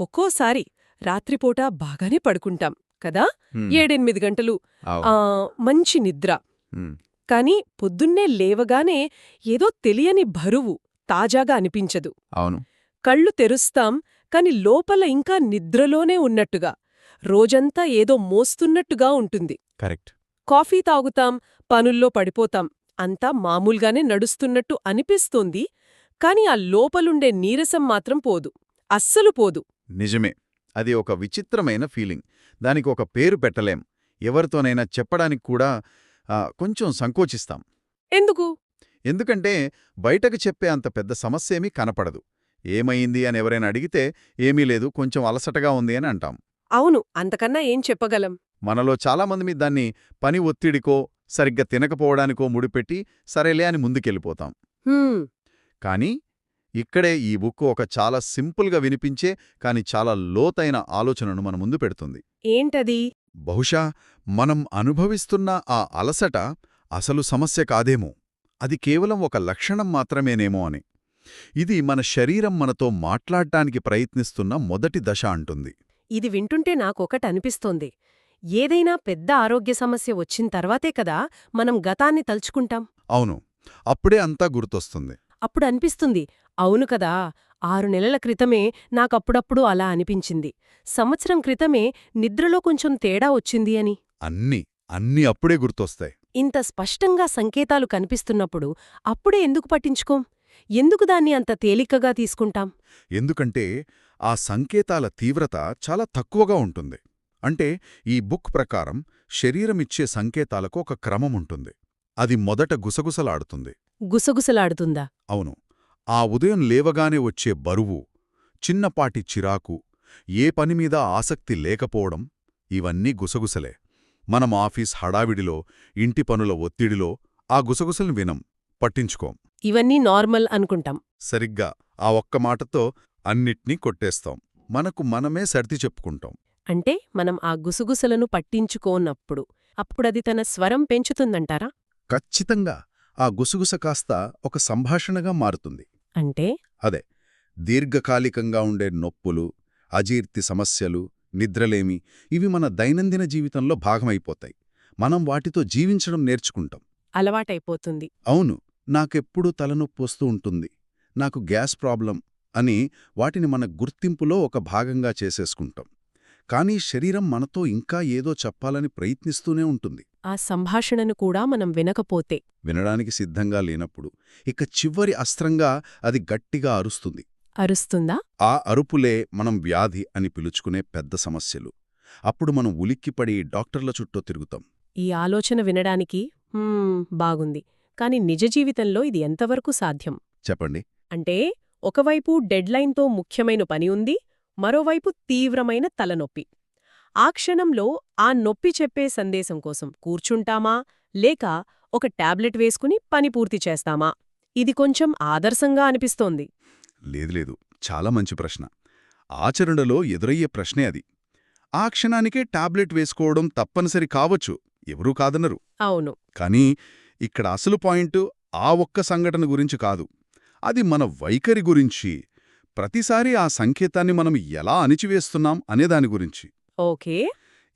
ఒక్కోసారి రాత్రిపూట బాగానే పడుకుంటాం కదా. ఏడెనిమిది గంటలు. ఆ మంచి నిద్ర. కాని పొద్దున్నే లేవగానే ఏదో తెలియని బరువు తాజాగా అనిపించదు. అవును. కళ్ళు తెరుస్తాం కాని లోపల ఇంకా నిద్రలోనే ఉన్నట్టుగా రోజంతా ఏదో మోస్తున్నట్టుగా ఉంటుంది. కరెక్ట్. కాఫీ తాగుతాం పనుల్లో పడిపోతాం అంతా మామూల్గానే నడుస్తున్నట్టు అనిపిస్తోంది కాని ఆ లోపలుండే నీరసం మాత్రం పోదు అస్సలు పోదు. నిజమే. అది ఒక విచిత్రమైన ఫీలింగ్. దానికి ఒక పేరు పెట్టలేం. ఎవరితోనైనా చెప్పడానికి కూడా కొంచెం సంకోచిస్తాం. ఎందుకు? ఎందుకంటే బయటకు చెప్పే అంత పెద్ద సమస్యేమీ కనపడదు. ఏమైంది అని ఎవరైనా అడిగితే ఏమీ లేదు కొంచెం అలసటగా ఉంది అని అంటాం. అవును అంతకన్నా ఏం చెప్పగలం? మనలో చాలామంది మీ దాన్ని పని ఒత్తిడికో సరిగ్గా తినకపోవడానికో ముడిపెట్టి సరేలే అని ముందుకెళ్ళిపోతాం. కానీ ఇక్కడే ఈ బుక్ ఒక చాలా సింపుల్గా వినిపించే కాని చాలా లోతైన ఆలోచనను మన ముందు పెడుతుంది. ఏంటది? బహుశా మనం అనుభవిస్తున్న ఆ అలసట అసలు సమస్య కాదేమో. అది కేవలం ఒక లక్షణం మాత్రమేనేమో అని. ఇది మన శరీరం మనతో మాట్లాడ్డానికి ప్రయత్నిస్తున్న మొదటి దశ అంటుంది. ఇది వింటుంటే నాకొకటి అనిపిస్తోంది. ఏదైనా పెద్ద ఆరోగ్య సమస్య వచ్చిన తర్వాతే కదా మనం గతాన్ని తలుచుకుంటాం. అవును. అప్పుడే అంతా గుర్తొస్తుంది. అప్పుడు అనిపిస్తుంది అవును కదా ఆరు నెలల క్రితమే నాకప్పుడప్పుడు అలా అనిపించింది. సంవత్సరం క్రితమే నిద్రలో కొంచెం తేడా వచ్చింది అని. అన్నీ అన్నీ అప్పుడే గుర్తొస్తాయి. ఇంత స్పష్టంగా సంకేతాలు కనిపిస్తున్నప్పుడు అప్పుడే ఎందుకు పట్టించుకోం? ఎందుకు దాన్ని అంత తేలికగా తీసుకుంటాం? ఎందుకంటే ఆ సంకేతాల తీవ్రత చాలా తక్కువగా ఉంటుంది. అంటే ఈ బుక్ ప్రకారం శరీరమిచ్చే సంకేతాలకు ఒక క్రమముంటుంది అది మొదట గుసగుసలాడుతుంది. గుసగుసలాడుతుందా? అవును. ఆ ఉదయం లేవగానే వచ్చే బరువు చిన్నపాటి చిరాకు ఏ పనిమీద ఆసక్తి లేకపోవడం ఇవన్నీ గుసగుసలే. మనం ఆఫీస్ హడావిడిలో ఇంటి పనుల ఒత్తిడిలో ఆ గుసగుసల్ని వినం. పట్టించుకోం. ఇవన్నీ నార్మల్ అనుకుంటాం. సరిగ్గా ఆ ఒక్క మాటతో అన్నిట్నీ కొట్టేస్తాం. మనకు మనమే సర్ది చెప్పుకుంటాం. అంటే మనం ఆ గుసగుసలను పట్టించుకోనప్పుడు అప్పుడది తన స్వరం పెంచుతుందంటారా? ఖచ్చితంగా. ఆ గుసగుస కాస్త ఒక సంభాషణగా మారుతుంది. అంటే? అదే దీర్ఘకాలికంగా ఉండే నొప్పులు అజీర్తి సమస్యలు నిద్రలేమి ఇవి మన దైనందిన జీవితంలో భాగమైపోతాయి. మనం వాటితో జీవించడం నేర్చుకుంటాం. అలవాటైపోతుంది. అవును నాకెప్పుడూ తలనొప్పి వస్తూ ఉంటుంది. నాకు గ్యాస్ ప్రాబ్లం అని వాటిని మన గుర్తింపులో ఒక భాగంగా చేసేసుకుంటాం. కానీ శరీరం మనతో ఇంకా ఏదో చెప్పాలని ప్రయత్నిస్తూనే ఉంటుంది. ఆ సంభాషణను కూడా మనం వినకపోతే. వినడానికి సిద్ధంగా లేనప్పుడు ఇక చివరి అస్త్రంగా అది గట్టిగా అరుస్తుంది. అరుస్తుందా? ఆ అరుపులే మనం వ్యాధి అని పిలుచుకునే పెద్ద సమస్యలు. అప్పుడు మనం ఉలిక్కిపడి డాక్టర్ల చుట్టూ తిరుగుతాం. ఈ ఆలోచన వినడానికి "హ్మ్, బాగుంది. కాని నిజ జీవితంలో ఇది ఎంతవరకు సాధ్యం? చెప్పండి. అంటే ఒకవైపు డెడ్లైన్తో ముఖ్యమైన పని ఉంది మరోవైపు తీవ్రమైన తలనొప్పి. ఆ క్షణంలో ఆ నొప్పి చెప్పే సందేశం కోసం కూర్చుంటామా? లేక ఒక టాబ్లెట్ వేసుకుని పని పూర్తి చేస్తామా? ఇది కొంచెం ఆదర్శంగా అనిపిస్తోంది. లేదు లేదు. చాలా మంచి ప్రశ్న. ఆచరణలో ఎదురయ్యే ప్రశ్నే అది. ఆ క్షణానికే టాబ్లెట్ వేసుకోవడం తప్పనిసరి కావచ్చు. ఎవరూ కాదనరు అవును. కానీ ఇక్కడ అసలు పాయింట్ ఆ ఒక్క సంఘటన గురించి కాదు. అది మన వైఖరి గురించి ప్రతిసారి ఆ సంకేతాన్ని మనం ఎలా అణిచివేస్తున్నాం అనే దాని గురించి. ఓకే.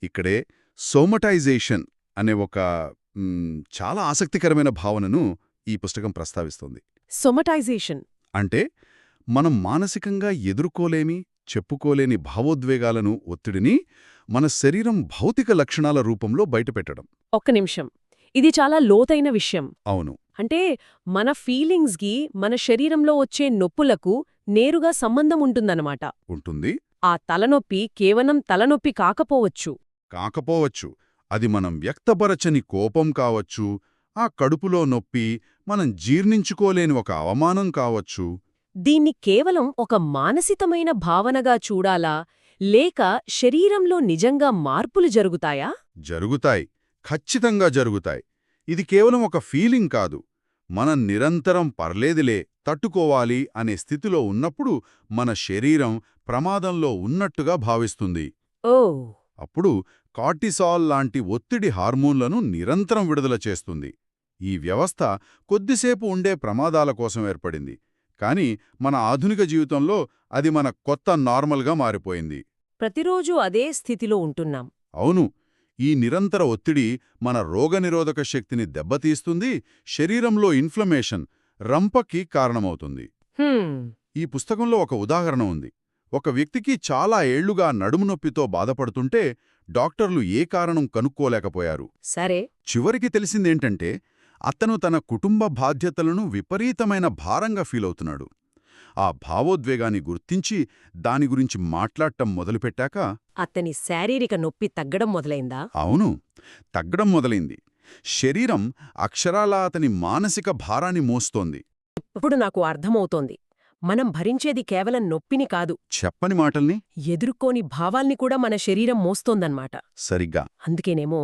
ఇక్కడే సోమటైజేషన్ అనే ఒక చాలా ఆసక్తికరమైన భావనను ఈ పుస్తకం ప్రస్తావిస్తుంది. సొమటైజేషన్. అంటే మనం మానసికంగా ఎదుర్కోలేమి చెప్పుకోలేని భావోద్వేగాలను ఒత్తిడిని మన శరీరం భౌతిక లక్షణాల రూపంలో బయటపెట్టడం. ఒక్క నిమిషం. ఇది చాలా లోతైన విషయం. అవును. అంటే మన ఫీలింగ్స్కి మన శరీరంలో వచ్చే నొప్పులకు నేరుగా సంబంధం ఉంటుందన్నమాట ఉంటుంది? ఆ తలనొప్పి కేవలం తలనొప్పి కాకపోవచ్చు. కాకపోవచ్చు. అది మనం వ్యక్తపరచని కోపం కావచ్చు. ఆ కడుపులో నొప్పి మనం జీర్ణించుకోలేని ఒక అవమానం కావచ్చు. దీన్ని కేవలం ఒక మానసికమైన భావనగా చూడాలా? లేక శరీరంలో నిజంగా మార్పులు జరుగుతాయా? జరుగుతాయి. ఖచ్చితంగా జరుగుతాయి. ఇది కేవలం ఒక ఫీలింగ్ కాదు. మనం నిరంతరం పర్లేదులే. తట్టుకోవాలి అనే స్థితిలో ఉన్నప్పుడు మన శరీరం ప్రమాదంలో ఉన్నట్టుగా భావిస్తుంది. ఓ! అప్పుడు కార్టిసాల్ లాంటి ఒత్తిడి హార్మోన్లను నిరంతరం విడుదల చేస్తుంది. ఈ వ్యవస్థ కొద్దిసేపు ఉండే ప్రమాదాల కోసం ఏర్పడింది. కానీ మన ఆధునిక జీవితంలో అది మన కొత్త నార్మల్గా మారిపోయింది. ప్రతిరోజూ అదే స్థితిలో ఉంటున్నాం. అవును. ఈ నిరంతర ఒత్తిడి మన రోగనిరోధక శక్తిని దెబ్బతీస్తుంది శరీరంలో ఇన్ఫ్లమేషన్ రంపకి కారణమవుతుంది. ఈ పుస్తకంలో ఒక ఉదాహరణ ఉంది. ఒక వ్యక్తికి చాలా ఏళ్ళుగా నడుము నొప్పితో బాధపడుతుంటే డాక్టర్లు ఏ కారణం కనుక్కోలేకపోయారు. సరే. చివరికి తెలిసిందేంటంటే అతను తన కుటుంబ బాధ్యతలను విపరీతమైన భారంగా ఫీలవుతున్నాడు. ఆ భావోద్వేగాన్ని గుర్తించి దాని గురించి మాట్లాడటం మొదలుపెట్టాక అతని శారీరక నొప్పి తగ్గడం మొదలైందా? అవును. తగ్గడం మొదలైంది. శరీరం అక్షరాలా అతని మానసిక భారాన్ని మోస్తోంది. ఇప్పుడు నాకు అర్థమవుతోంది. మనం భరించేది కేవలం నొప్పిని కాదు. చెప్పని మాటల్ని? ఎదుర్కోని భావాల్ని కూడా మన శరీరం మోస్తోందన్నమాట. సరిగ్గా. అందుకేనేమో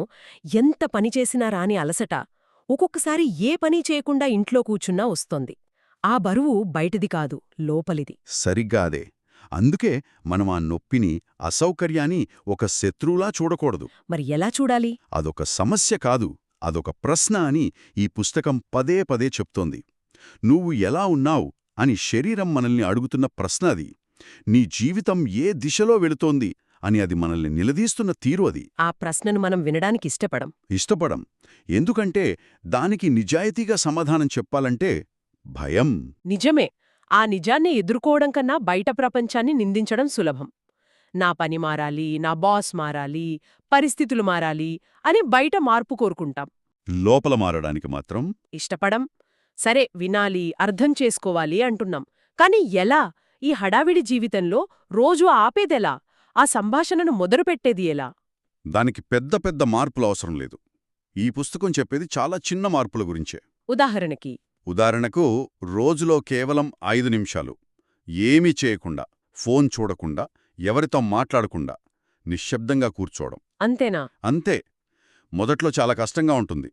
ఎంత పనిచేసినా రాని అలసట ఒక్కొక్కసారి ఏ పని చేయకుండా ఇంట్లో కూర్చున్నా వస్తోంది. ఆ బరువు బయటిది కాదు లోపలిది. సరిగ్గా అదే. అందుకే మనం ఆ నొప్పిని అసౌకర్యాన్ని ఒక శత్రువులా చూడకూడదు. మరి ఎలా చూడాలి? అదొక సమస్య కాదు. అదొక ప్రశ్న అని ఈ పుస్తకం పదే పదే చెప్తోంది. నువ్వు ఎలా ఉన్నావు అని శరీరం మనల్ని అడుగుతున్న ప్రశ్న అది. నీ జీవితం ఏ దిశలో వెళుతోంది అని అది మనల్ని నిలదీస్తున్న తీరు అది. ఆ ప్రశ్నను మనం వినడానికి ఇష్టపడం. ఇష్టపడం. ఎందుకంటే దానికి నిజాయితీగా సమాధానం చెప్పాలంటే భయం. నిజమే. ఆ నిజాన్ని ఎదుర్కోవడం కన్నా బయట ప్రపంచాన్ని నిందించడం సులభం. నా పని మారాలి నా బాస్ మారాలి పరిస్థితులు మారాలి అని బయట మార్పు కోరుకుంటాం. లోపల మారడానికి మాత్రం ఇష్టపడం సరే వినాలి అర్థం చేసుకోవాలి అంటున్నాం. కాని ఎలా? ఈ హడావిడి జీవితంలో రోజు ఆపేదెలా? ఆ సంభాషణను మొదలుపెట్టేది ఎలా? దానికి పెద్ద పెద్ద మార్పులు అవసరం లేదు. ఈ పుస్తకం చెప్పేది చాలా చిన్న మార్పుల గురించే. ఉదాహరణకి ఉదాహరణకు రోజులో కేవలం ఐదు నిమిషాలు. ఏమీ చేయకుండా ఫోన్ చూడకుండా ఎవరితో మాట్లాడకుండా నిశ్శబ్దంగా కూర్చోవడం. అంతేనా? అంతే. మొదట్లో చాలా కష్టంగా ఉంటుంది.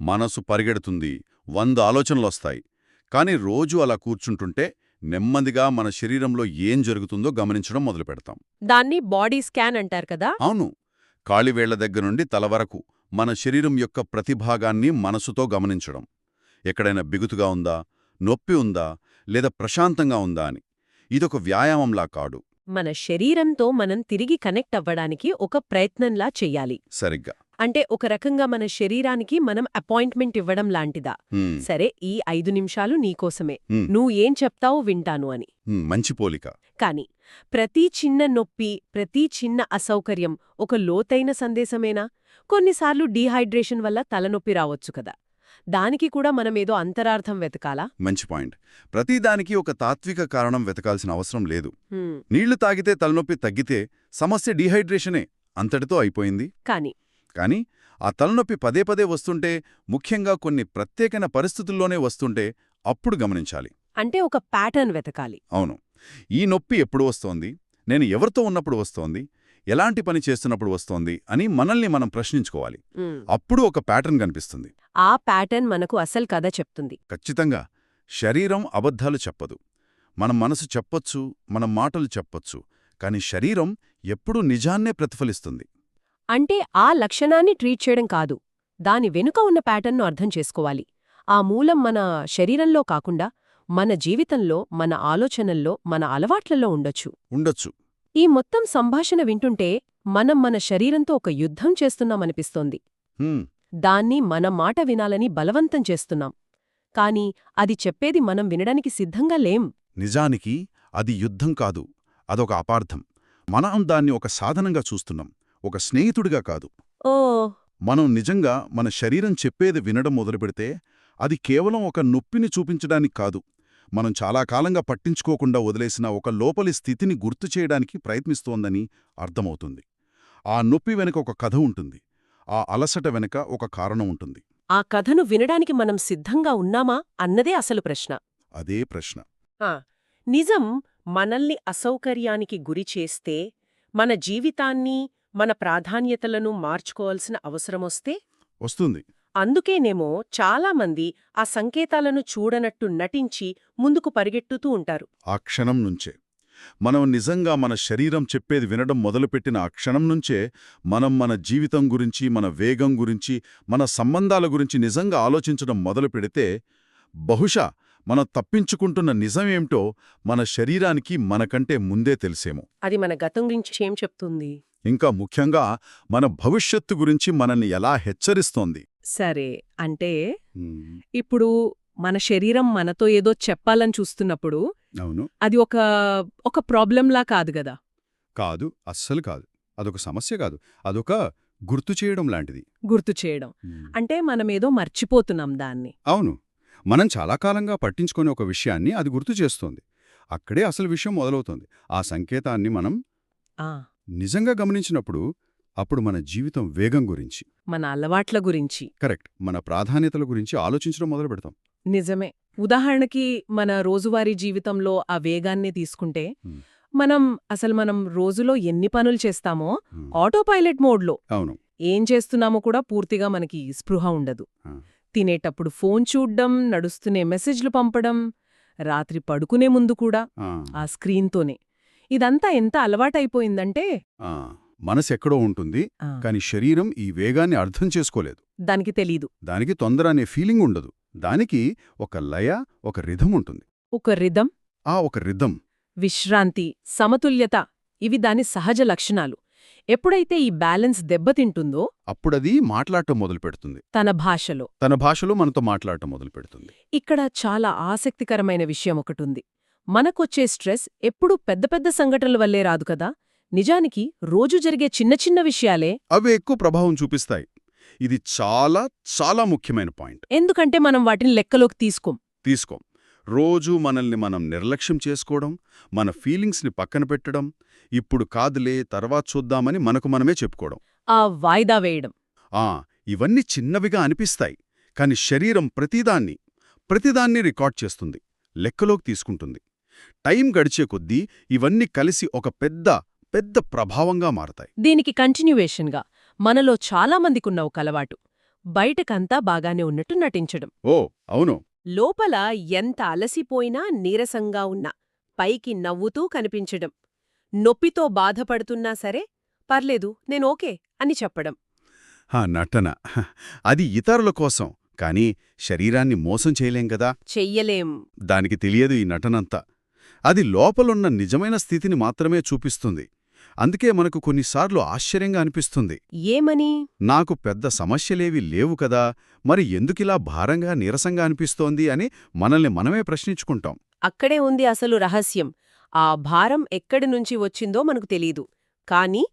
మనసు పరిగెడుతుంది. వంద ఆలోచనలొస్తాయి. కాని రోజు అలా కూర్చుంటుంటే నెమ్మదిగా మన శరీరంలో ఏం జరుగుతుందో గమనించడం మొదలుపెడతాం దాన్ని బాడీ స్కాన్ అంటారు కదా? అవును. కాళివేళ్ళ దగ్గర నుండి తల వరకు మన శరీరం యొక్క ప్రతిభాగాన్ని మనసుతో గమనించడం. ఎక్కడైనా బిగుతుగా ఉందా? నొప్పి ఉందా? లేదా ప్రశాంతంగా ఉందా అని. ఇదొక వ్యాయామంలా కాడు మన శరీరంతో మనం తిరిగి కనెక్ట్ అవ్వడానికి ఒక ప్రయత్నంలా చెయ్యాలి. సరిగ్గా. అంటే ఒక రకంగా మన శరీరానికి మనం అపాయింట్మెంట్ ఇవ్వడం లాంటిదా? సరే ఈ ఐదు నిమిషాలు నీకోసమే నువ్వు ఏం చెప్తావో వింటాను అని. మంచి పోలిక. కాని ప్రతి చిన్న నొప్పి ప్రతి చిన్న అసౌకర్యం ఒక లోతైన సందేశమేనా? కొన్నిసార్లు డీహైడ్రేషన్ వల్ల తలనొప్పి రావచ్చు కదా. దానికి కూడా మనమేదో అంతరార్థం వెతకాలా? మంచి పాయింట్. ప్రతిదానికి ఒక తాత్విక కారణం వెతకాల్సిన అవసరం లేదు. నీళ్ళు తాగితే తలనొప్పి తగ్గితే సమస్య డీహైడ్రేషనే అంతటితో అయిపోయింది. కాని? కానీ ఆ తలనొప్పి పదే పదే వస్తుంటే ముఖ్యంగా కొన్ని ప్రత్యేకమైన పరిస్థితుల్లోనే వస్తుంటే అప్పుడు గమనించాలి. అంటే ఒక ప్యాటర్న్ వెతకాలి. అవును. ఈ నొప్పి ఎప్పుడు వస్తోంది? నేను ఎవరితో ఉన్నప్పుడు వస్తోంది? ఎలాంటి పని చేస్తున్నప్పుడు వస్తోంది అని మనల్ని మనం ప్రశ్నించుకోవాలి. అప్పుడు ఒక ప్యాటర్న్ కనిపిస్తుంది. ఆ ప్యాటర్న్ మనకు అసలు కథ చెప్తుంది. ఖచ్చితంగా శరీరం అబద్ధాలు చెప్పదు. మన మనసు చెప్పొచ్చు మన మాటలు చెప్పొచ్చు కాని శరీరం ఎప్పుడూ నిజాన్నే ప్రతిఫలిస్తుంది. అంటే ఆ లక్షణాన్ని ట్రీట్ చేయడం కాదు. దాని వెనుక ఉన్న ప్యాటర్న్ను అర్థం చేసుకోవాలి. ఆ మూలం మన శరీరంలో కాకుండా మన జీవితంలో మన ఆలోచనల్లో మన అలవాట్లలో ఉండొచ్చు. ఉండొచ్చు. ఈ మొత్తం సంభాషణ వింటుంటే మనం మన శరీరంతో ఒక యుద్ధం చేస్తున్నామనిపిస్తోంది. దాన్ని మన మాట వినాలని బలవంతం చేస్తున్నాం. కాని అది చెప్పేది మనం వినడానికి సిద్ధంగా లేం. నిజానికి అది యుద్ధం కాదు అదొక అపార్థం. మనం దాన్ని ఒక సాధనంగా చూస్తున్నాం ఒక స్నేహితుడిగా కాదు. ఓ. మనం నిజంగా మన శరీరం చెప్పేది వినడం మొదలుపెడితే అది కేవలం ఒక నొప్పిని చూపించడానికి కాదు మనం చాలా కాలంగా పట్టించుకోకుండా వదిలేసిన ఒక లోపలి స్థితిని గుర్తు చేయడానికి ప్రయత్నిస్తోందని అర్థమవుతుంది. ఆ నొప్పి వెనుక ఒక కథ ఉంటుంది. ఆ అలసట వెనుక ఒక కారణం ఉంటుంది. ఆ కథను వినడానికి మనం సిద్ధంగా ఉన్నామా అన్నదే అసలు ప్రశ్న. అదే ప్రశ్న. ఆ, నిజం మనల్ని అసౌకర్యానికి గురి చేస్తే మన జీవితాన్ని మన ప్రాధాన్యతలను మార్చుకోవాల్సిన అవసరమొస్తే వస్తుంది. అందుకేనేమో చాలామంది ఆ సంకేతాలను చూడనట్టు నటించి ముందుకు పరిగెట్టుతూ ఉంటారు. ఆ క్షణం నుంచే. మనం నిజంగా మన శరీరం చెప్పేది వినడం మొదలుపెట్టిన ఆ క్షణం నుంచే మనం మన జీవితం గురించి మన వేగం గురించి మన సంబంధాల గురించి నిజంగా ఆలోచించడం మొదలు పెడితే బహుశా మనం తప్పించుకుంటున్న నిజమేమిటో మన శరీరానికి మనకంటే ముందే తెలిసేమో. అది మన గతం గురించి ఏం చెప్తుంది? ఇంకా ముఖ్యంగా మన భవిష్యత్తు గురించి మనల్ని ఎలా హెచ్చరిస్తోంది? సరే అంటే ఇప్పుడు మన శరీరం మనతో ఏదో చెప్పాలని చూస్తున్నప్పుడు అవును. అది ఒక ఒక ప్రాబ్లంలా కాదు గదా కాదు అస్సలు కాదు. అదొక సమస్య కాదు. అదొక గుర్తు చేయడం లాంటిది. గుర్తు చేయడం. అంటే మనమేదో మర్చిపోతున్నాం దాన్ని. అవును. మనం చాలా కాలంగా పట్టించుకునే ఒక విషయాన్ని అది గుర్తు చేస్తోంది. అక్కడే అసలు విషయం మొదలవుతోంది. ఆ సంకేతాన్ని మనం ఆ. నిజంగా గమనించినప్పుడు అప్పుడు మన జీవితం వేగం గురించి. మన అలవాట్ల గురించి. కరెక్ట్. మన ప్రాధాన్యతల గురించి ఆలోచించడం మొదలు పెడతాం. నిజమే. ఉదాహరణకి మన రోజువారీ జీవితంలో ఆ వేగాన్ని తీసుకుంటే. మనం అసలు మనం రోజులో ఎన్ని పనులు చేస్తామో ఆటో పైలట్ మోడ్లో అవును. ఏం చేస్తున్నామో కూడా పూర్తిగా మనకి స్పృహ ఉండదు. తినేటప్పుడు ఫోన్ చూడ్డం నడుస్తూనే మెసేజ్లు పంపడం రాత్రి పడుకునే ముందు కూడా ఆ, ఆ స్క్రీన్తోనే. ఇదంతా ఎంత అలవాటైపోయిందంటే ఆ, మనసు ఎక్కడో ఉంటుంది కాని శరీరం ఈ వేగాన్ని అర్థం చేసుకోలేదు. దానికి తెలీదు. దానికి తొందర అనే ఫీలింగ్ ఉండదు. దానికి ఒక లయ ఒక రిధం ఉంటుంది. ఒక రిధం? ఆ ఒక రిధం. విశ్రాంతి సమతుల్యత ఇవి దాని సహజ లక్షణాలు. ఎప్పుడైతే ఈ బ్యాలెన్స్ దెబ్బతింటుందో అప్పుడది మాట్లాడటం మొదలు పెడుతుంది తన భాషలో. తన భాషలో మనతో మాట్లాడటం మొదలు పెడుతుంది ఇక్కడ చాలా ఆసక్తికరమైన విషయం ఒకటుంది. మనకొచ్చే స్ట్రెస్ ఎప్పుడూ పెద్ద పెద్ద సంఘటనల వల్లే రాదు కదా? నిజానికి రోజు జరిగే చిన్న చిన్న విషయాలే. అవి ఎక్కువ ప్రభావం చూపిస్తాయి. ఇది చాలా చాలా ముఖ్యమైన పాయింట్. ఎందుకంటే మనం వాటిని లెక్కలోకి తీసుకోం. తీసుకోం. రోజూ మనల్ని మనం నిర్లక్ష్యం చేసుకోవడం మన ఫీలింగ్స్ని పక్కన పెట్టడం ఇప్పుడు కాదులే తర్వాత చూద్దామని మనకు మనమే చెప్పుకోవడం. ఆ వాయిదా వేయడం. ఆ ఇవన్నీ చిన్నవిగా అనిపిస్తాయి కాని శరీరం ప్రతిదాన్ని ప్రతిదాన్ని రికార్డ్ చేస్తుంది లెక్కలోకి తీసుకుంటుంది. టైం గడిచే కొద్దీ ఇవన్నీ కలిసి ఒక పెద్ద పెద్ద ప్రభావంగా మారతాయి. దీనికి కంటిన్యూవేషన్గా మనలో చాలామందికున్న ఒక అలవాటు. బయటకంతా బాగానే ఉన్నట్టు నటించడం. ఓ అవును. లోపల ఎంత అలసిపోయినా నీరసంగా ఉన్నా పైకి నవ్వుతూ కనిపించడం. నొప్పితో బాధపడుతున్నా సరే పర్లేదు నేనోకే అని చెప్పడం. హా నటన. అది ఇతరుల కోసం కానీ శరీరాన్ని మోసం చేయలేం గదా చెయ్యలేం. దానికి తెలియదు ఈ నటనంతా. అది లోపలున్న నిజమైన స్థితిని మాత్రమే చూపిస్తుంది. అందుకే మనకు కొన్నిసార్లు ఆశ్చర్యంగా అనిపిస్తుంది. ఏమని? నాకు పెద్ద సమస్యలేవి లేవు కదా మరి ఎందుకిలా భారంగా నీరసంగా అనిపిస్తోంది అని మనల్ని మనమే ప్రశ్నించుకుంటాం. అక్కడే ఉంది అసలు రహస్యం. ఆ భారం ఎక్కడి నుంచి వచ్చిందో మనకు తెలీదు. కాని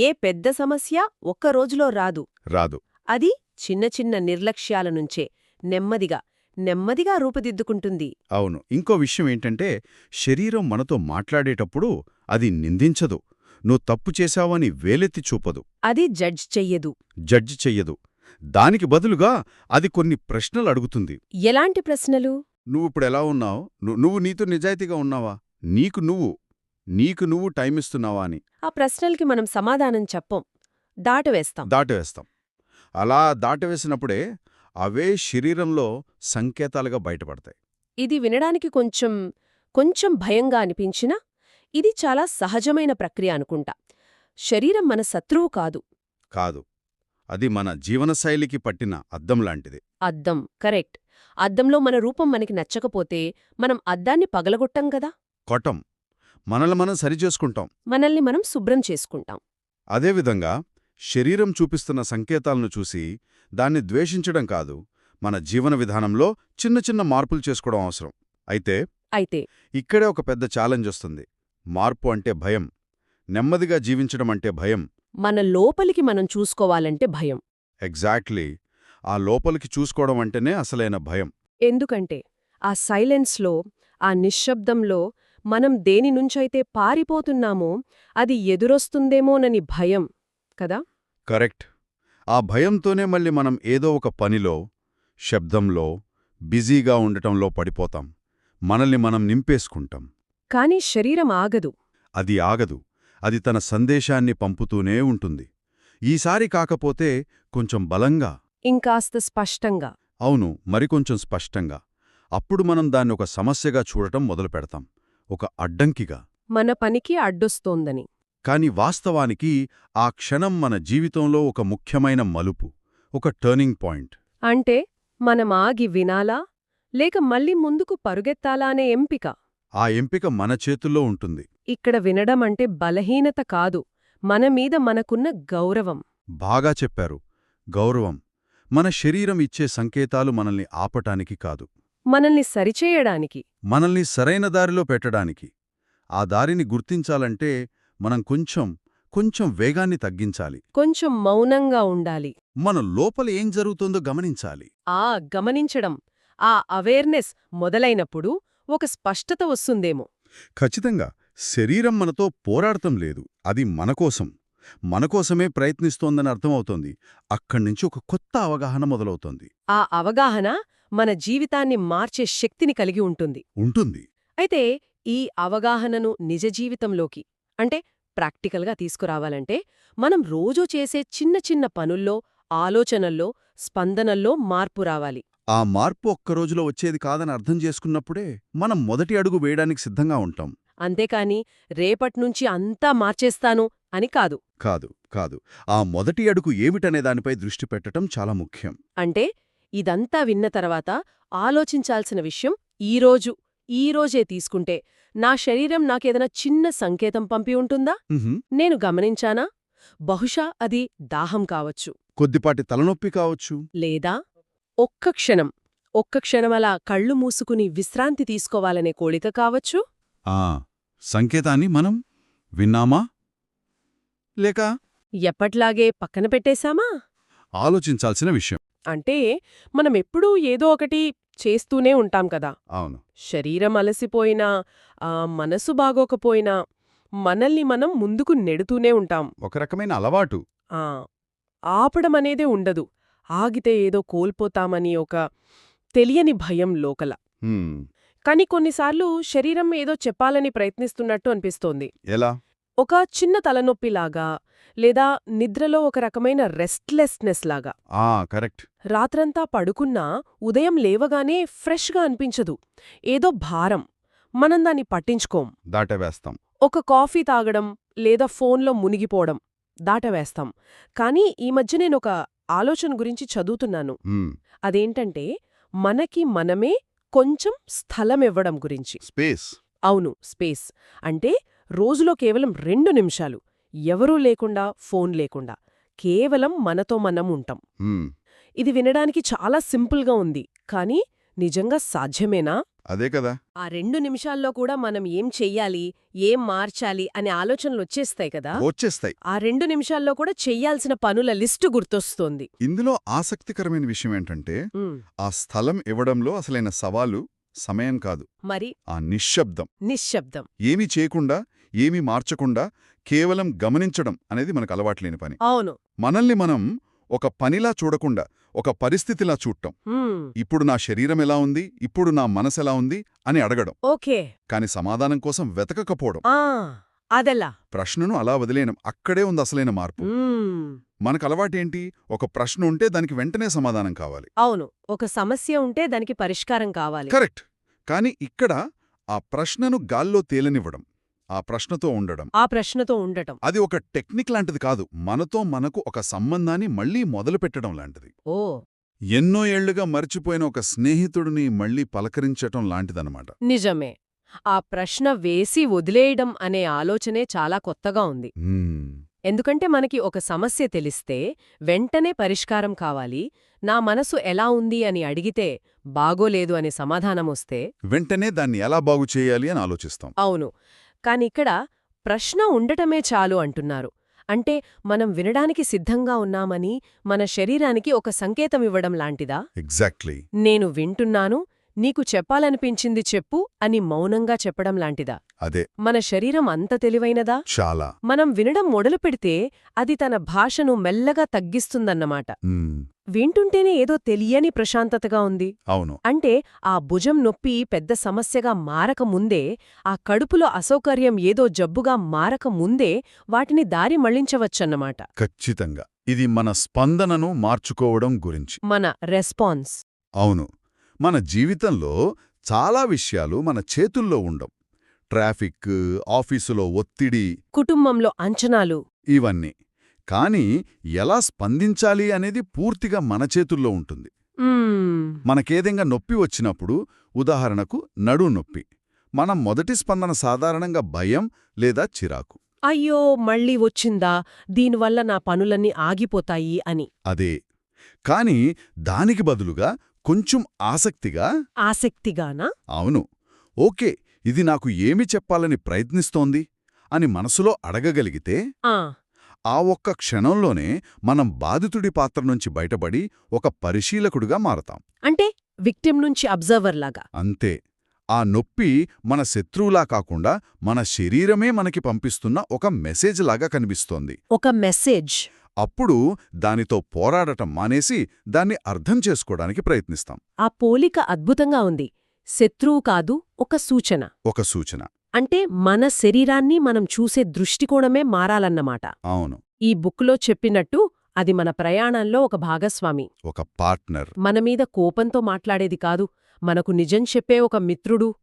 ఏ పెద్ద సమస్య ఒక్క రోజులో రాదు. రాదు. అది చిన్న చిన్న నిర్లక్ష్యాల నుంచే నెమ్మదిగా నెమ్మదిగా రూపుదిద్దుకుంటుంది. అవును. ఇంకో విషయం ఏంటంటే శరీరం మనతో మాట్లాడేటప్పుడు అది నిందించదు. నువ్వు తప్పు చేశావని వేలెత్తి చూపదు. అది జడ్జ్ చెయ్యదు. జడ్జి చెయ్యదు. దానికి బదులుగా అది కొన్ని ప్రశ్నలు అడుగుతుంది. ఎలాంటి ప్రశ్నలు? నువ్విప్పుడు ఎలా ఉన్నావు? నువ్వు నీతో నిజాయితీగా ఉన్నావా? నీకు నువ్వు నీకు నువ్వు టైం ఇస్తున్నావా అని. ఆ ప్రశ్నలకి మనం సమాధానం చెప్పం. దాటవేస్తాం. దాటవేస్తాం. అలా దాటవేసినప్పుడే అవే శరీరంలో సంకేతాలుగా బయటపడతాయి. ఇది వినడానికి కొంచెం కొంచెం భయంగా అనిపించినా ఇది చాలా సహజమైన ప్రక్రియ అనుకుంటా. శరీరం మన శత్రువు కాదు. కాదు. అది మన జీవనశైలికి పట్టిన అద్దం లాంటిది. అద్దం. కరెక్ట్. అద్దంలో మన రూపం మనకి నచ్చకపోతే మనం అద్దాన్ని పగలగొట్టం కదా? కొటం మనల్ని మనం సరిచేసుకుంటాం. మనల్ని మనం శుభ్రం చేసుకుంటాం. అదేవిధంగా శరీరం చూపిస్తున్న సంకేతాలను చూసి దాన్ని ద్వేషించడం కాదు మన జీవన విధానంలో చిన్న చిన్న మార్పులు చేసుకోవడం అవసరం. అయితే అయితే ఇక్కడే ఒక పెద్ద ఛాలెంజ్ వస్తుంది. మార్పు అంటే భయం. నెమ్మదిగా జీవించడం అంటే భయం. మన లోపలికి మనం చూసుకోవాలంటే భయం. ఎగ్జాక్ట్లీ. ఆ లోపలికి చూసుకోవడం అంటేనే అసలైన భయం. ఎందుకంటే ఆ సైలెన్స్లో ఆ నిశ్శబ్దంలో మనం దేని నుంచైతే పారిపోతున్నామో అది ఎదురొస్తుందేమోనని భయం కదా? కరెక్ట్. ఆ భయంతోనే మళ్ళీ మనం ఏదో ఒక పనిలో శబ్దంలో బిజీగా ఉండటంలో పడిపోతాం. మనల్ని మనం నింపేసుకుంటాం. కాని శరీరం ఆగదు. అది ఆగదు. అది తన సందేశాన్ని పంపుతూనే ఉంటుంది. ఈసారి కాకపోతే కొంచెం బలంగా. ఇంకాస్త స్పష్టంగా. అవును మరికొంచెం స్పష్టంగా. అప్పుడు మనం దాన్ని ఒక సమస్యగా చూడటం మొదలుపెడతాం ఒక అడ్డంకిగా. మన పనికి అడ్డొస్తోందని. కాని వాస్తవానికి ఆ క్షణం మన జీవితంలో ఒక ముఖ్యమైన మలుపు ఒక టర్నింగ్ పాయింట్. అంటే మనం ఆగి వినాలా? లేక మళ్ళీ ముందుకు పరుగెత్తాలా అనే ఎంపిక? ఆ ఎంపిక మన చేతుల్లో ఉంటుంది. ఇక్కడ వినడం అంటే బలహీనత కాదు మన మీద మనకున్న గౌరవం. బాగా చెప్పారు. గౌరవం. మన శరీరం ఇచ్చే సంకేతాలు మనల్ని ఆపటానికి కాదు. మనల్ని సరిచేయడానికి. మనల్ని సరైన దారిలో పెట్టడానికి. ఆ దారిని గుర్తించాలంటే మనం కొంచెం కొంచెం వేగాన్ని తగ్గించాలి. కొంచెం మౌనంగా ఉండాలి. మన లోపల ఏం జరుగుతుందో గమనించాలి. ఆ గమనించడం. ఆ అవేర్నెస్ మొదలైనప్పుడు ఒక స్పష్టత వస్తుందేమో. ఖచ్చితంగా. శరీరం మనతో పోరాడటం లేదు. అది మనకోసం మనకోసమే ప్రయత్నిస్తోందని అర్థమవుతోంది. అక్కడ్నుంచి ఒక కొత్త అవగాహన మొదలవుతోంది. ఆ అవగాహన మన జీవితాన్ని మార్చే శక్తిని కలిగి ఉంటుంది. ఉంటుంది. అయితే ఈ అవగాహనను నిజ జీవితంలోకి అంటే ప్రాక్టికల్గా తీసుకురావాలంటే మనం రోజూ చేసే చిన్న చిన్న పనుల్లో ఆలోచనల్లో స్పందనల్లో మార్పు రావాలి. ఆ మార్పు ఒక్క రోజులో వచ్చేది కాదని అర్థం చేసుకున్నప్పుడే మనం మొదటి అడుగు వేయడానికి సిద్ధంగా ఉంటాం. అంతేకాని రేపట్నుంచి అంతా మార్చేస్తాను అని కాదు. కాదు కాదు. ఆ మొదటి అడుగు ఏమిటనే దానిపై దృష్టి పెట్టటం చాలా ముఖ్యం. అంటే ఇదంతా విన్న తర్వాత ఆలోచించాల్సిన విషయం ఈరోజు ఈరోజే తీసుకుంటే నా శరీరం నాకేదైనా చిన్న సంకేతం పంపి ఉంటుందా? నేను గమనించానా? బహుశా అది దాహం కావచ్చు. కొద్దిపాటి తలనొప్పి కావచ్చు. లేదా ఒక్క క్షణం ఒక్క క్షణం అలా కళ్ళు మూసుకుని విశ్రాంతి తీసుకోవాలనే కోరిక కావచ్చు? ఆ సంకేతాన్ని మనం విన్నామా? లేక ఎప్పట్లాగే పక్కన పెట్టేశామా? ఆలోచించాల్సిన విషయం. అంటే మనమెప్పుడూ ఏదో ఒకటి చేస్తూనే ఉంటాం కదా. అవును. శరీరం అలసిపోయినా ఆ మనసు బాగోకపోయినా మనల్ని మనం ముందుకు నెడుతూనే ఉంటాం. ఒక రకమైన అలవాటు. ఆ ఆపడమనేదే ఉండదు. ఆగితే ఏదో కోల్పోతామని ఒక తెలియని భయం లోకల. కాని కొన్నిసార్లు శరీరం ఏదో చెప్పాలని ప్రయత్నిస్తున్నట్టు అనిపిస్తోంది. ఎలా? ఒక చిన్న తలనొప్పిలాగా లేదా నిద్రలో ఒక రకమైన రెస్ట్లెస్నెస్ లాగా. ఆ కరెక్ట్. రాత్రంతా పడుకున్నా ఉదయం లేవగానే ఫ్రెష్గా అనిపించదు. ఏదో భారం. మనం దాన్ని పట్టించుకోం. దాటవేస్తాం. ఒక కాఫీ తాగడం లేదా ఫోన్లో మునిగిపోవడం దాటవేస్తాం. కానీ ఈ మధ్య నేనొక ఆలోచన గురించి చదువుతున్నాను. అదేంటంటే మనకి మనమే కొంచెం స్థలమివ్వడం గురించి. స్పేస్. అవును స్పేస్. అంటే రోజులో కేవలం రెండు నిమిషాలు. ఎవరూ లేకుండా ఫోన్ లేకుండా. కేవలం మనతో మనం ఉంటాం. ఇది వినడానికి చాలా సింపుల్గా ఉంది. కానీ నిజంగా సాధ్యమేనా? అదే కదా. ఆ రెండు నిమిషాల్లో కూడా మనం ఏం చెయ్యాలి ఏం మార్చాలి అనే ఆలోచనలు వచ్చేస్తాయి కదా. వచ్చేస్తాయి. ఆ రెండు నిమిషాల్లో కూడా చెయ్యాల్సిన పనుల లిస్టు గుర్తొస్తోంది. ఇందులో ఆసక్తికరమైన విషయం ఏంటంటే ఆ స్థలం ఇవ్వడంలో అసలైన సవాలు సమయం కాదు. మరి? ఆ నిశ్శబ్దం. నిశ్శబ్దం. ఏమీ చేయకుండా ఏమీ మార్చకుండా కేవలం గమనించడం అనేది మనకు అలవాట్లేని పని. అవును. మనల్ని మనం ఒక పనిలా చూడకుండా ఒక పరిస్థితిలా చూడటం. ఇప్పుడు నా శరీరం ఎలా ఉంది? ఇప్పుడు నా మనసెలా ఉంది? అని అడగడం. ఓకే. కాని సమాధానం కోసం వెతకకపోవడం. అదెలా? ప్రశ్నను అలా వదిలేయడం అక్కడే ఉంది అసలైన మార్పు. మనకు అలవాటేంటి ఒక ప్రశ్న ఉంటే దానికి వెంటనే సమాధానం కావాలి. అవును. ఒక సమస్య ఉంటే దానికి పరిష్కారం కావాలి. కరెక్ట్. కాని ఇక్కడ ఆ ప్రశ్నను గాల్లో తేలనివ్వడం. ఆ ప్రశ్నతో ఉండడం. ఆ ప్రశ్నతో ఉండటం. అది ఒక టెక్నిక్ లాంటిది కాదు. మనతో మనకు ఒక సంబంధాన్ని మళ్ళీ మొదలుపెట్టడం లాంటిది. ఓ. ఎన్నో ఏళ్ళుగా మర్చిపోయిన ఒక స్నేహితుడిని మళ్ళీ పలకరించటం లాంటిదన్నమాట. నిజమే. ఆ ప్రశ్న వేసి వదిలేయడం అనే ఆలోచనే చాలా కొత్తగా ఉంది. ఎందుకంటే మనకి ఒక సమస్య తెలిస్తే వెంటనే పరిష్కారం కావాలి. నా మనసు ఎలా ఉంది అని అడిగితే బాగోలేదు అనే సమాధానమొస్తే వెంటనే దాన్ని ఎలా బాగు చేయాలి అని ఆలోచిస్తాం. అవును. కానిక్కడ ప్రశ్న ఉండటమే చాలు అంటున్నారు. అంటే మనం వినడానికి సిద్ధంగా ఉన్నామని మన శరీరానికి ఒక సంకేతం ఇవ్వడం లాంటిదా? ఎగ్జాక్ట్లీ నేను వింటున్నాను నీకు చెప్పాలనిపించింది చెప్పు అని మౌనంగా చెప్పడం లాంటిదా? అదే. మన శరీరం అంత తెలివైనదా? చాలా. మనం వినడం మొదలు పెడితే అది తన భాషను మెల్లగా తగ్గిస్తుందన్నమాట. వింటుంటేనే ఏదో తెలియని ప్రశాంతతగా ఉంది. అవును. అంటే ఆ భుజం నొప్పి పెద్ద సమస్యగా మారకముందే ఆ కడుపులో అసౌకర్యం ఏదో జబ్బుగా మారకముందే వాటిని దారి మళ్ళించవచ్చన్నమాట. ఖచ్చితంగా. ఇది మన స్పందనను మార్చుకోవడం గురించి. మన రెస్పాన్స్. అవును. మన జీవితంలో చాలా విషయాలు మన చేతుల్లో ఉండవు ట్రాఫిక్ ఆఫీసులో ఒత్తిడి. కుటుంబంలో అంచనాలు. ఇవన్నీ. కానీ ఎలా స్పందించాలి అనేది పూర్తిగా మన చేతుల్లో ఉంటుంది. మ్మ్. మనకేదైనా నొప్పి వచ్చినప్పుడు ఉదాహరణకు నడు నొప్పి. మనం మొదటి స్పందన సాధారణంగా భయం లేదా చిరాకు. అయ్యో మళ్ళీ వచ్చిందా? దీనివల్ల నా పనులన్నీ ఆగిపోతాయి అని. అదే. కాని దానికి బదులుగా కొంచెం ఆసక్తిగా? ఆసక్తిగానా? అవును. ఓకే ఇది నాకు ఏమి చెప్పాలని ప్రయత్నిస్తోంది అని మనసులో అడగగలిగితే? ఆ ఒక్క క్షణంలోనే మనం బాధితుడి పాత్ర నుంచి బయటపడి ఒక పరిశీలకుడిగా మారతాం. అంటే విక్టిమ్ నుంచి అబ్జర్వర్ లాగా? అంతే. ఆ నొప్పి మన శత్రువులా కాకుండా మన శరీరమే మనకి పంపిస్తున్న ఒక మెసేజ్ లాగా కనిపిస్తోంది. ఒక మెసేజ్. అప్పుడు దానితో పోరాడటం మానేసి దాన్ని అర్థం చేసుకోవడానికి ప్రయత్నిస్తాం. ఆ పోలిక అద్భుతంగా ఉంది. శత్రువు కాదు ఒక సూచన. ఒక సూచన. అంటే మన శరీరాన్ని మనం చూసే దృష్టికోణమే మారాలన్నమాట. అవును. ఈ బుక్లో చెప్పినట్టు అది మన ప్రయాణంలో ఒక భాగస్వామి. ఒక పార్ట్నర్. మన మీద కోపంతో మాట్లాడేది కాదు మనకు నిజం చెప్పే ఒక మిత్రుడు.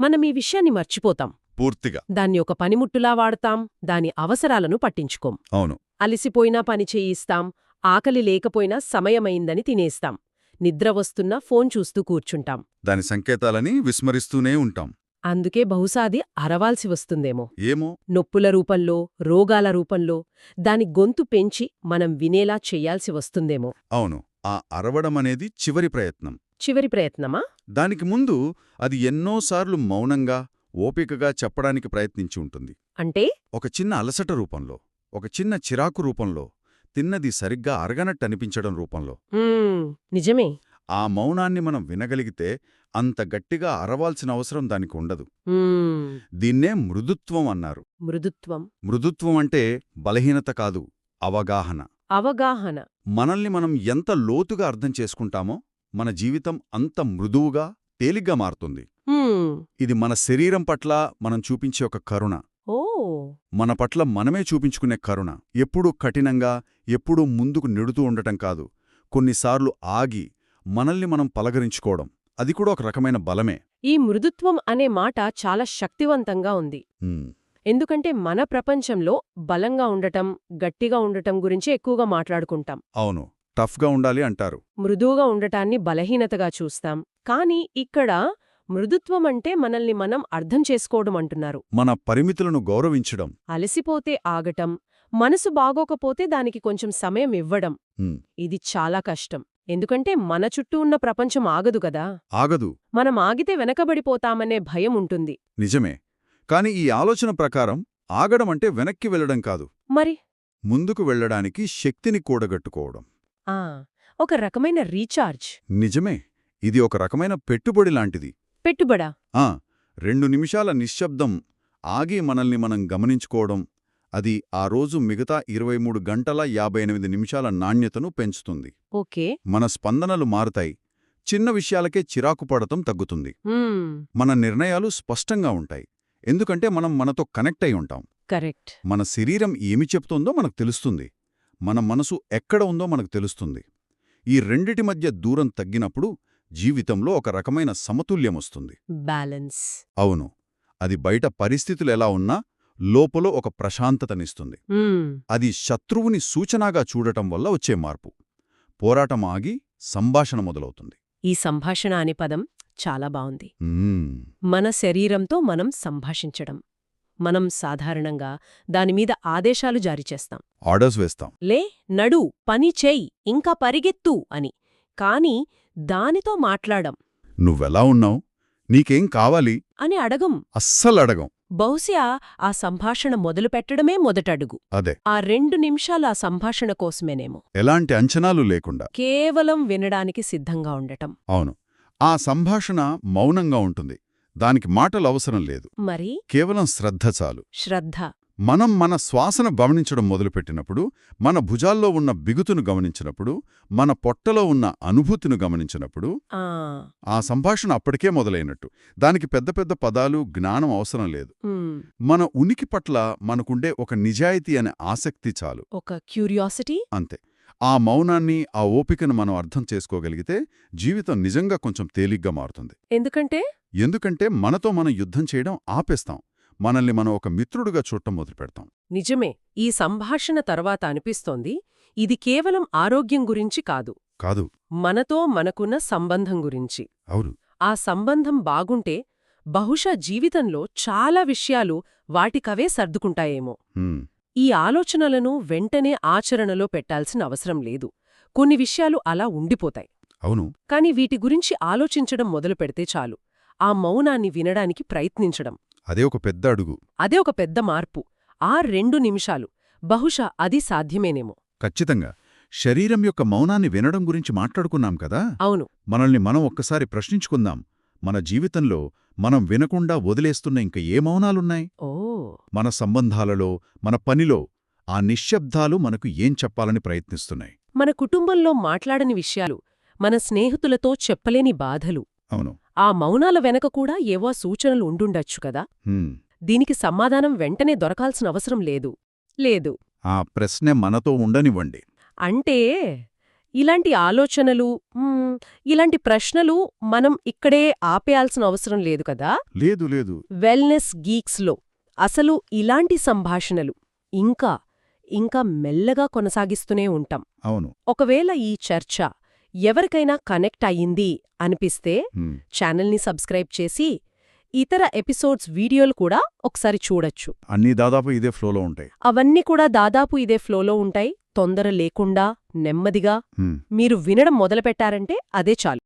మనం ఈ విషయాన్ని మర్చిపోతాం. పూర్తిగా. దాన్ని ఒక పనిముట్టులా వాడతాం దాని అవసరాలను పట్టించుకోం. అవును. అలిసిపోయినా పని చేయిస్తాం ఆకలి లేకపోయినా సమయమైందని తినేస్తాం. నిద్ర వస్తున్నా ఫోన్ చూస్తూ కూర్చుంటాం. దాని సంకేతాలని విస్మరిస్తూనే ఉంటాం. అందుకే బహుశా అది అరవాల్సి వస్తుందేమో. ఏమో? నొప్పుల రూపంలో రోగాల రూపంలో దాని గొంతు పెంచి మనం వినేలా చెయ్యాల్సి వస్తుందేమో. అవును ఆ అరవడమనేది చివరి ప్రయత్నం. చివరి ప్రయత్నమా? దానికి ముందు అది ఎన్నోసార్లు మౌనంగా ఓపికగా చెప్పడానికి ప్రయత్నించి ఉంటుంది. అంటే? ఒక చిన్న అలసట రూపంలో ఒక చిన్న చిరాకు రూపంలో తిన్నది సరిగ్గా అరగనట్టు అనిపించడం రూపంలో. నిజమే. ఆ మౌనాన్ని మనం వినగలిగితే అంత గట్టిగా అరవాల్సిన అవసరం దానికి ఉండదు. దీన్నే మృదుత్వం అన్నారు. మృదుత్వం. మృదుత్వం అంటే బలహీనత కాదు అవగాహన. అవగాహన. మనల్ని మనం ఎంత లోతుగా అర్థం చేసుకుంటామో మన జీవితం అంత మృదువుగా తేలిగ్గా మారుతుంది. ఇది మన శరీరం పట్ల మనం చూపించే ఒక కరుణ. మన పట్ల మనమే చూపించుకునే కరుణ. ఎప్పుడూ కఠినంగా ఎప్పుడూ ముందుకు నెడుతూ ఉండటం కాదు. కొన్నిసార్లు ఆగి మనల్ని మనం పలకరించుకోవడం. అది కూడా ఒక రకమైన బలమే. ఈ మృదుత్వం అనే మాట చాలా శక్తివంతంగా ఉంది. ఎందుకంటే మన ప్రపంచంలో బలంగా ఉండటం గట్టిగా ఉండటం గురించి ఎక్కువగా మాట్లాడుకుంటాం. అవును. టఫ్గా ఉండాలి అంటారు. మృదువుగా ఉండటాన్ని బలహీనతగా చూస్తాం. కానీ ఇక్కడ మృదుత్వం అంటే మనల్ని మనం అర్థం చేసుకోవడం అంటున్నారు. మన పరిమితులను గౌరవించడం. అలసిపోతే ఆగటం మనసు బాగోకపోతే దానికి కొంచెం సమయం ఇవ్వడం. ఇది చాలా కష్టం. ఎందుకంటే మన చుట్టూ ఉన్న ప్రపంచం ఆగదు కదా. ఆగదు. మనం ఆగితే వెనకబడిపోతామనే భయం ఉంటుంది. నిజమే. కాని ఈ ఆలోచన ప్రకారం ఆగడం అంటే వెనక్కి వెళ్ళడం కాదు. మరి? ముందుకు వెళ్ళడానికి శక్తిని కూడగట్టుకోవడం. ఆ ఒక రకమైన రీఛార్జ్. నిజమే. ఇది ఒక రకమైన పెట్టుబడి లాంటిది. పెట్టుబడా? ఆ రెండు నిమిషాల నిశ్శబ్దం ఆగి మనల్ని మనం గమనించుకోవడం అది ఆ రోజు మిగతా ఇరవై మూడు గంటల యాభై ఎనిమిది నిమిషాల నాణ్యతను పెంచుతుంది. ఓకే. మన స్పందనలు మారుతాయి. చిన్న విషయాలకే చిరాకు పడటం తగ్గుతుంది. మన నిర్ణయాలు స్పష్టంగా ఉంటాయి. ఎందుకంటే మనం మనతో కనెక్ట్ అయి ఉంటాం. కరెక్ట్. మన శరీరం ఏమి చెప్తోందో మనకు తెలుస్తుంది. మన మనసు ఎక్కడ ఉందో మనకు తెలుస్తుంది. ఈ రెండిటి మధ్య దూరం తగ్గినప్పుడు జీవితంలో ఒక రకమైన సమతుల్యం వస్తుంది. బ్యాలెన్స్. అవును. అది బయట పరిస్థితులు ఎలా ఉన్నా లోపల ఒక ప్రశాంతతనిస్తుంది. అది శత్రువుని సూచనగా చూడటం వల్ల వచ్చే మార్పు. పోరాటం ఆగి సంభాషణ మొదలవుతుంది. ఈ సంభాషణ అనే పదం చాలా మ్మ్. మన శరీరంతో మనం సంభాషించడం. మనం సాధారణంగా దానిమీద ఆదేశాలు జారీ చేస్తాం. ఆర్డర్స్ వేస్తాం. లే నడు పని చేయి ఇంకా పరిగెత్తు అని. కాని దానితో మాట్లాడం. నువ్వెలా ఉన్నావు? నీకేం కావాలి? అని అడగం. అస్సలు అడగం బహుశా ఆ సంభాషణ మొదలుపెట్టడమే మొదటడుగు. అదే. ఆ రెండు నిమిషాలు ఆ సంభాషణ కోసమేనేమో. ఎలాంటి అంచనాలు లేకుండా. కేవలం వినడానికి సిద్ధంగా ఉండటం. అవును. ఆ సంభాషణ మౌనంగా ఉంటుంది. దానికి మాటలు అవసరం లేదు. మరి? కేవలం శ్రద్ధ చాలు. శ్రద్ధ. మనం మన శ్వాసను గమనించడం మొదలుపెట్టినప్పుడు మన భుజాల్లో ఉన్న బిగుతును గమనించినప్పుడు మన పొట్టలో ఉన్న అనుభూతిని గమనించినప్పుడు ఆ. సంభాషణ అప్పటికే మొదలైనట్టు. దానికి పెద్ద పెద్ద పదాలు జ్ఞానం అవసరం లేదు. మన ఉనికి పట్ల మనకుండే ఒక నిజాయితీ అనే ఆసక్తి చాలు. ఒక క్యూరియాసిటీ? అంతే. ఆ మౌనాన్ని ఆ ఓపికను మనం అర్థం చేసుకోగలిగితే జీవితం నిజంగా కొంచెం తేలిగ్గా మారుతుంది. ఎందుకంటే? ఎందుకంటే మనతో మనం యుద్ధం చేయడం ఆపేస్తాం. మనల్ని మనం ఒక మిత్రుడుగా చూడటం మొదలుపెడతాం. నిజమే ఈ సంభాషణ తర్వాత అనిపిస్తోంది ఇది కేవలం ఆరోగ్యం గురించి కాదు. కాదు. మనతో మనకున్న సంబంధం గురించి. అవును. ఆ సంబంధం బాగుంటే బహుశా జీవితంలో చాలా విషయాలు వాటికవే సర్దుకుంటాయేమో. ఈ ఆలోచనలను వెంటనే ఆచరణలో పెట్టాల్సిన అవసరం లేదు. కొన్ని విషయాలు అలా ఉండిపోతాయి. అవును. కాని వీటి గురించి ఆలోచించడం మొదలు పెడితే చాలు. ఆ మౌనాన్ని వినడానికి ప్రయత్నించడం. అదే ఒక పెద్ద అడుగు. అదే ఒక పెద్ద మార్పు. ఆ రెండు నిమిషాలు. బహుశా అది సాధ్యమేనేమో. ఖచ్చితంగా. శరీరం యొక్క మౌనాన్ని వినడం గురించి మాట్లాడుకున్నాం కదా? అవును. మనల్ని మనం ఒక్కసారి ప్రశ్నించుకుందాం. మన జీవితంలో మనం వినకుండా వదిలేస్తున్న ఇంక ఏ మౌనాలున్నాయి? ఓ. మన సంబంధాలలో మన పనిలో ఆ నిశ్శబ్దాలు మనకు ఏం చెప్పాలని ప్రయత్నిస్తున్నాయి? మన కుటుంబంలో మాట్లాడని విషయాలు మన స్నేహితులతో చెప్పలేని బాధలు. అవును. ఆ మౌనాల వెనక కూడా ఏవో సూచనలు ఉండుండొచ్చు కదా. దీనికి సమాధానం వెంటనే దొరకాల్సిన అవసరం లేదు. లేదు. ఆ ప్రశ్నే మనతో ఉండనివ్వండి. అంటే ఇలాంటి ఆలోచనలు ఇలాంటి ప్రశ్నలు మనం ఇక్కడే ఆపేయాల్సిన అవసరం లేదు కదా. లేదు లేదు. వెల్నెస్ గీక్స్లో అసలు ఇలాంటి సంభాషణలు ఇంకా ఇంకా మెల్లగా కొనసాగిస్తూనే ఉంటాం. అవును. ఒకవేళ ఈ చర్చ ఎవరికైనా కనెక్ట్ అయ్యింది అనిపిస్తే ఛానల్ని సబ్స్క్రైబ్ చేసి ఇతర ఎపిసోడ్స్ వీడియోలు కూడా ఒకసారి చూడొచ్చు. అన్నీ దాదాపు ఇదే ఫ్లోలో ఉంటాయి. అవన్నీ కూడా దాదాపు ఇదే ఫ్లోలో ఉంటాయి. తొందర లేకుండా నెమ్మదిగా. మీరు వినడం మొదలుపెట్టారంటే అదే చాలు.